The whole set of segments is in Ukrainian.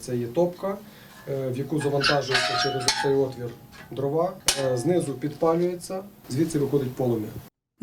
Це є топка, е, в яку завантажується через цей отвір дрова, е, знизу підпалюється, звідси виходить полум'я.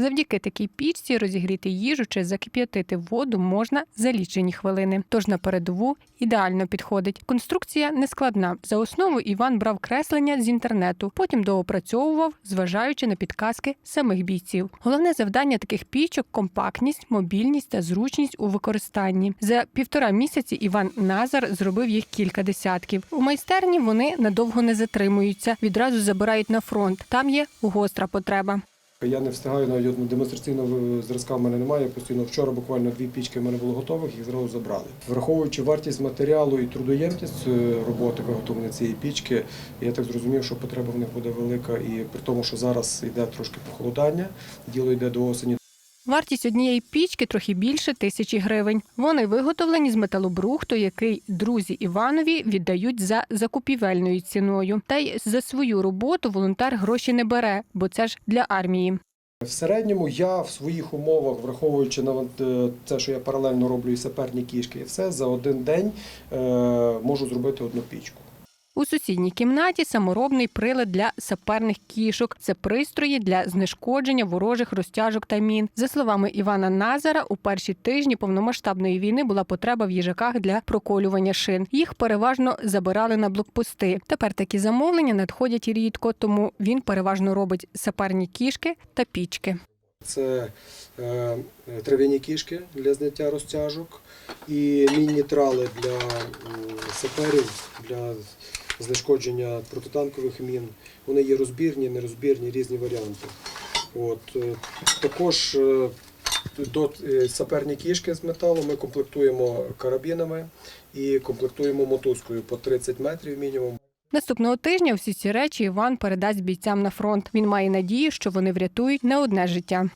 Завдяки такій пічці розігріти їжу чи закип'ятити воду можна за лічені хвилини. Тож на передову ідеально підходить. Конструкція не складна. За основу Іван брав креслення з інтернету, потім доопрацьовував, зважаючи на підказки самих бійців. Головне завдання таких пічок компактність, мобільність та зручність у використанні. За півтора місяці Іван Назар зробив їх кілька десятків. У майстерні вони надовго не затримуються, відразу забирають на фронт. Там є гостра потреба. Я не встигаю навіть одну демонстраційного зразка в мене немає. Постійно вчора буквально дві пічки в мене було готових, їх зразу забрали. Враховуючи вартість матеріалу і трудоємність е, роботи виготовлення цієї пічки, я так зрозумів, що потреба в них буде велика. І при тому, що зараз йде трошки похолодання, діло йде до осені. Вартість однієї пічки трохи більше тисячі гривень. Вони виготовлені з металобрухту, який друзі Іванові віддають за закупівельною ціною. Та й за свою роботу волонтер гроші не бере, бо це ж для армії. В середньому я в своїх умовах, враховуючи на е, це, що я паралельно роблю і саперні кішки, і все за один день е, можу зробити одну пічку. У сусідній кімнаті саморобний прилад для саперних кішок. Це пристрої для знешкодження ворожих розтяжок та мін. За словами Івана Назара, у перші тижні повномасштабної війни була потреба в їжаках для проколювання шин. Їх переважно забирали на блокпости. Тепер такі замовлення надходять рідко, тому він переважно робить саперні кішки та пічки. Це е, трав'яні кішки для зняття розтяжок і мінні трали для саперів, для знешкодження протитанкових мін. Вони є розбірні, нерозбірні, різні варіанти. От, е, також е, до е, саперні кішки з металу ми комплектуємо карабінами і комплектуємо мотузкою по 30 метрів мінімум. Наступного тижня всі ці речі Іван передасть бійцям на фронт. Він має надію, що вони врятують не одне життя.